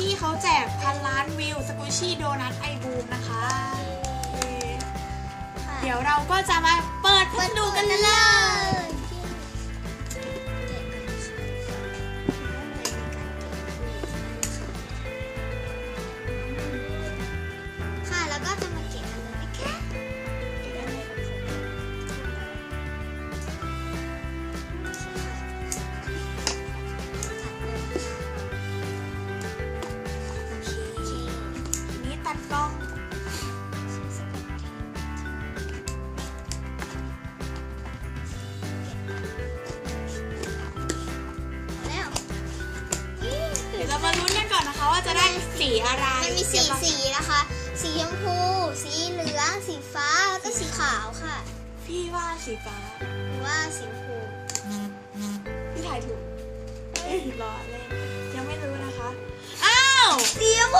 ที่เขาแจกพันล้านวิวสกูชี่โดนัทไอบูมนะคะ เดี๋ยวเราก็จะมาเปิดพัสดุกันเลย ทีนี้ตัดกล้องแล้วเดี๋ยวเรามาลุ้นกันก่อนนะคะว่าจะได้สีอะไรมันมีสีสีนะคะ สีชมพู สีเหลือง สีฟ้า แล้วก็สีขาวค่ะ พี่ว่าสีฟ้าหรือว่าสีชมพูพี่ถ่ายถูกเอ้ยรอเล่นยังไม่รู้นะคะ อ้าว สีชมพู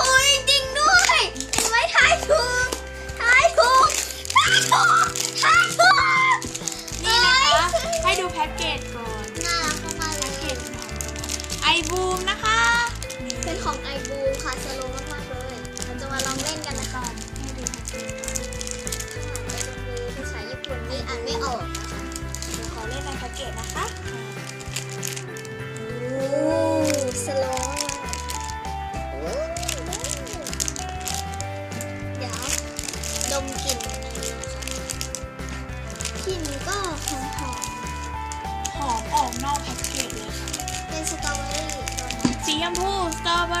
ของไอบูค่ะสโลว์มากๆเลยเราจะมาลองเล่นกันนะคะให้ดูแพ็กเกจก่อนไอบูภาษาญี่ปุ่นนี่อ่านไม่ออกนะคะเดี๋ยวขอเล่นในแพ็กเกจนะคะโอ้สโลว์โอ้เดี๋ยวดมกลิ่นอันนี้นะคะกลิ่นก็หอมหอมหอมออกนอกแพ็กเกจเลยค่ะๆเป็นสตรอเบอรี่สีชมพูสตรอเบอรี่